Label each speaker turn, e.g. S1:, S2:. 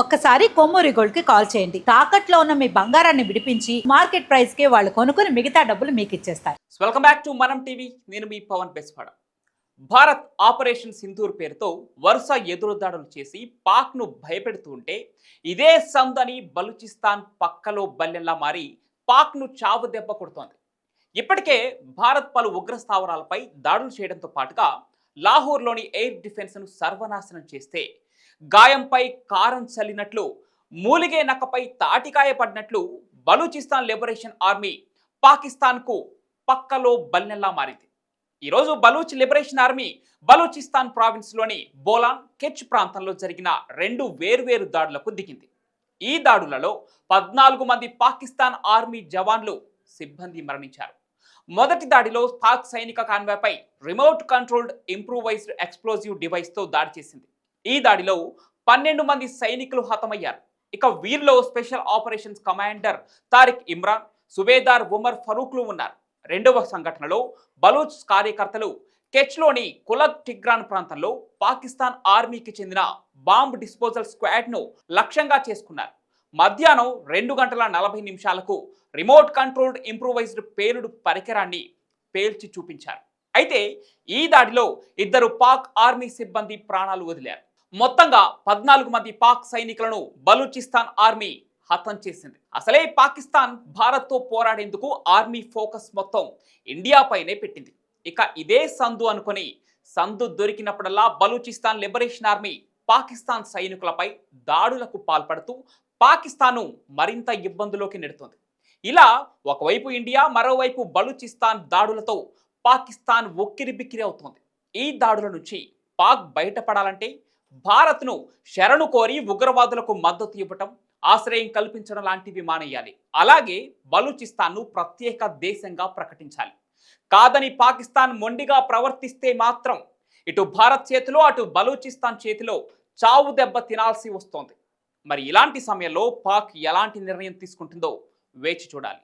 S1: ఒక్కసారి కొమ్మూరి గోల్డ్కి కాల్ చేయండి. తాకట్లో ఉన్న మీ బంగారాన్ని విడిపించి మార్కెట్ ప్రైస్కి వాళ్ళు కొనుక్కుని మిగతా డబ్బులు మీకు ఇచ్చేస్తారు.
S2: Welcome back to Manam TV నేను మీ పవన్ బెస్వాడ. భారత్ ఆపరేషన్ సింధూర్ పేరుతో వరుస ఎదురుదాడులు చేసి పాక్ను భయపెడుతూ ఉంటే ఇదే సందని బలూచిస్తాన్ పక్కలో బల్లెల్లా మారి పాక్ను చావు దెబ్బ కొడుతోంది. ఇప్పటికే భారత్ పలు ఉగ్ర స్థావరాలపై దాడులు చేయడంతో పాటుగా లాహోర్లోని ఎయిర్ డిఫెన్స్ను సర్వనాశనం చేస్తే గాయంపై కారం చల్లినట్లు మూలిగే నక్కపై తాటికాయ పడినట్లు బలూచిస్తాన్ లిబరేషన్ ఆర్మీ పాకిస్తాన్కు పక్కలో బల్లెల్లా మారింది. ఈరోజు బలూచ్ లిబరేషన్ ఆర్మీ బలూచిస్తాన్ ప్రావిన్స్లోని బోలాన్ కెచ్ ప్రాంతంలో జరిగిన రెండు వేర్వేరు దాడులకు దిగింది. ఈ దాడులలో పద్నాలుగు మంది పాకిస్తాన్ ఆర్మీ జవాన్లు సిబ్బంది మరణించారు. మొదటి దాడిలో పాక్ సైనిక కాన్వాయ్పై రిమోట్ కంట్రోల్డ్ ఇంప్రూవైజ్డ్ ఎక్స్ప్లోజివ్ డివైస్తో దాడి చేసింది. ఈ దాడిలో పన్నెండు మంది సైనికులు హతమయ్యారు. ఇక వీరిలో special operations commander Tariq Imran Subedar Umar ఫరూక్లు ఉన్నారు. రెండవ సంఘటనలో బలూచ్ కార్యకర్తలు కెచ్లోని కులక్ టిగ్రాన్ ప్రాంతంలో పాకిస్తాన్ ఆర్మీకి చెందిన బాంబ్ డిస్పోజల్ స్క్వాడ్ను లక్ష్యంగా చేసుకున్నారు. మధ్యాహ్నం రెండు గంటల నలభై నిమిషాలకు రిమోట్ కంట్రోల్డ్ ఇంప్రూవైజ్డ్ పేలుడు పరికరాన్ని పేల్చి చూపించారు. అయితే ఈ దాడిలో ఇద్దరు పాక్ ఆర్మీ సిబ్బంది ప్రాణాలు వదిలారు. మొత్తంగా పద్నాలుగు మంది పాక్ సైనికులను బలూచిస్తాన్ ఆర్మీ హతం చేసింది. అసలే పాకిస్తాన్ భారత్తో పోరాడేందుకు ఆర్మీ ఫోకస్ మొత్తం ఇండియాపైనే పెట్టింది. ఇక ఇదే సందు అనుకొని సందు దొరికినప్పుడల్లా బలూచిస్తాన్ లిబరేషన్ ఆర్మీ పాకిస్తాన్ సైనికులపై దాడులకు పాల్పడుతూ పాకిస్తాన్ను మరింత ఇబ్బందులోకి నెడుతోంది. ఇలా ఒకవైపు ఇండియా మరోవైపు బలూచిస్తాన్ దాడులతో పాకిస్తాన్ ఉక్కిరి బిక్కిరి అవుతోంది. ఈ దాడుల నుంచి పాక్ బయటపడాలంటే భారత్ను శరణు కోరి ఉగ్రవాదులకు మద్దతు ఇవ్వటం ఆశ్రయం కల్పించడం లాంటివి మానేయాలి. అలాగే బలూచిస్తాన్ను ప్రత్యేక దేశంగా ప్రకటించాలి. కాదని పాకిస్తాన్ మొండిగా ప్రవర్తిస్తే మాత్రం ఇటు భారత్ చేతిలో అటు బలూచిస్తాన్ చేతిలో చావు దెబ్బ తినాల్సి వస్తోంది. మరి ఇలాంటి సమయంలో పాక్ ఎలాంటి నిర్ణయం తీసుకుంటుందో వేచి చూడాలి.